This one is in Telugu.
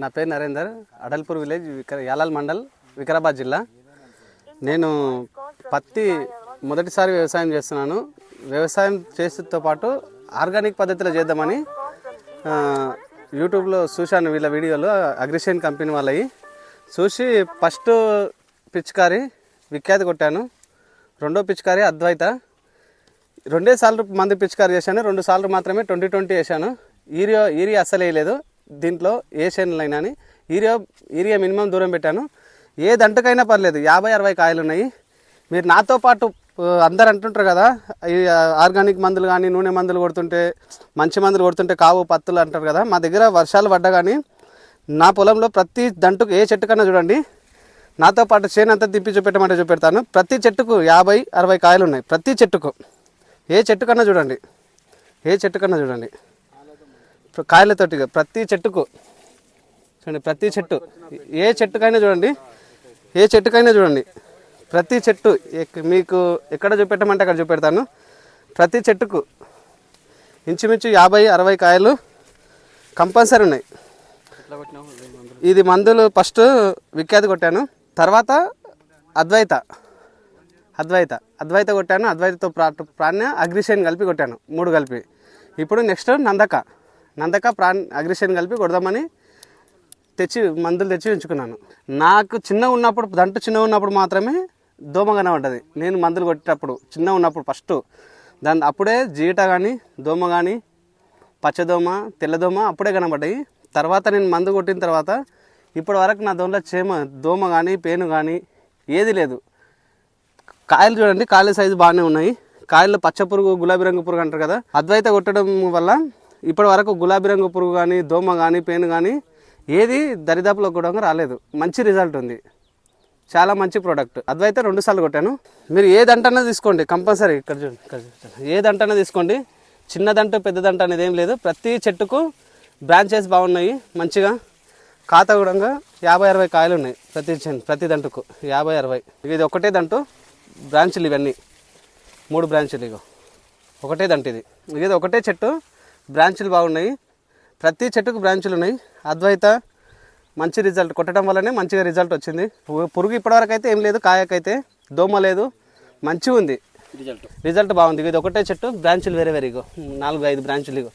నా పేరు నరేందర్ అడల్పూర్ విలేజ్ విక యాలాల్ మండల్ వికారాబాద్ జిల్లా. నేను పత్తి మొదటిసారి వ్యవసాయం చేస్తున్నాను. వ్యవసాయం చేసేతో పాటు ఆర్గానిక్ పద్ధతిలో చేద్దామని యూట్యూబ్లో చూశాను వీళ్ళ వీడియోలు అగ్రిషన్ కంపెనీ వాళ్ళవి. చూసి ఫస్ట్ పిచికారి విఖ్యాతి కొట్టాను. రెండో పిచికారి అద్వైత. రెండే సార్లు మంది పిచికారి చేశాను రెండు సార్లు మాత్రమే ట్వంటీ ట్వంటీ వేసాను ఈరియా ఈరియా అస్సలు వేయలేదు దీంట్లో ఏ అయినా అని ఈరియా ఈరియా మినిమం దూరం పెట్టాను. ఏ దంటకైనా పర్లేదు యాభై అరవై కాయలు ఉన్నాయి. మీరు నాతో పాటు అందరు అంటుంటారు కదా ఈ ఆర్గానిక్ మందులు కానీ నూనె మందులు కొడుతుంటే మంచి మందులు కొడుతుంటే కావు పత్తులు అంటారు కదా మా దగ్గర వర్షాలు పడ్డా కానీ నా పొలంలో ప్రతి దంటుకు ఏ చెట్టు కన్నా చూడండి నాతో పాటు చేను అంతా తిప్పి చూపెట్టమంటే చూపెడతాను. ప్రతి చెట్టుకు యాభై అరవై కాయలు ఉన్నాయి ప్రతి చెట్టుకు. ఏ చెట్టు కన్నా చూడండి ఏ చెట్టు కన్నా చూడండి. కాయలతోటి ప్రతి చెట్టుకు. చూడండి ప్రతి చెట్టు. ఏ చెట్టుకైనా చూడండి. ఏ చెట్టుకైనా చూడండి. ప్రతి చెట్టు ఎక్- మీకు ఎక్కడ చూపెట్టమంటే అక్కడ చూపెడతాను. ప్రతి చెట్టుకు ఇంచుమించు యాభై అరవై కాయలు కంపల్సరీ ఉన్నాయి. ఇది మందులు ఫస్ట్ విఖ్యాతి కొట్టాను. తర్వాత అద్వైత. అద్వైత. అద్వైత కొట్టాను. అద్వైతతో ప్రా ప్రాణ్య అగ్రిషన్ కలిపి కొట్టాను. మూడు కలిపి. ఇప్పుడు నెక్స్ట్ నందక. నందక ప్రాణ్ అగ్రిషన్ కలిపి కొడదామని తెచ్చి మందులు తెచ్చి ఉంచుకున్నాను. నాకు చిన్న ఉన్నప్పుడు దంటు చిన్న ఉన్నప్పుడు మాత్రమే దోమ కనబడ్డది నేను మందులు కొట్టేటప్పుడు చిన్న ఉన్నప్పుడు ఫస్ట్. దాని అప్పుడే జీట కానీ దోమ కానీ పచ్చదోమ తెల్లదోమ అప్పుడే కనబడ్డాయి. తర్వాత నేను మందు కొట్టిన తర్వాత ఇప్పటి వరకు నా దోమలో చేమ దోమ కానీ పేను కానీ ఏది లేదు. కాయలు చూడండి కాయల సైజు బాగానే ఉన్నాయి. కాయల్లో పచ్చ పురుగు గులాబీ రంగు పురుగు అంటారు కదా అద్వైత కొట్టడం వల్ల ఇప్పటి వరకు గులాబీ రంగు పురుగు కానీ దోమ కానీ పేను కానీ ఏది దరిదాపులో కూడా రాలేదు. మంచి రిజల్ట్ ఉంది. చాలా మంచి ప్రోడక్ట్. అదైతే రెండు సార్లు కొట్టాను. మీరు ఏదంటన్నా తీసుకోండి. కంపల్సరీ ఇక్కడ చూడండి ఇక్కడ చూడండి తీసుకోండి. చిన్నదంట పెద్దదంట అనేది ఏం లేదు. ప్రతి చెట్టుకు బ్రాంచెస్ బాగున్నాయి మంచిగా. ఖాతా కూడా యాభై అరవై కాయలు ఉన్నాయి ప్రతి ప్రతి దంటుకు. యాభై అరవై. ఇది ఒకటే దంటు బ్రాంచులు ఇవన్నీ. మూడు బ్రాంచులు ఇగో. ఒకటే దంటు ఇది. ఇది ఒకటే చెట్టు. బ్రాంచులు బాగున్నాయి. ప్రతి చెట్టుకు బ్రాంచులు ఉన్నాయి. అద్వైత మంచి రిజల్ట్ కొట్టడం వల్లనే మంచిగా రిజల్ట్ వచ్చింది. పురుగు ఇప్పటివరకు అయితే ఏం లేదు కాయకైతే దోమ లేదు మంచిగా ఉంది రిజల్ట్. రిజల్ట్ బాగుంది. ఇది ఒకటే చెట్టు బ్రాంచులు వేరే వేరే ఇగో. నాలుగు ఐదు బ్రాంచులు ఇగో.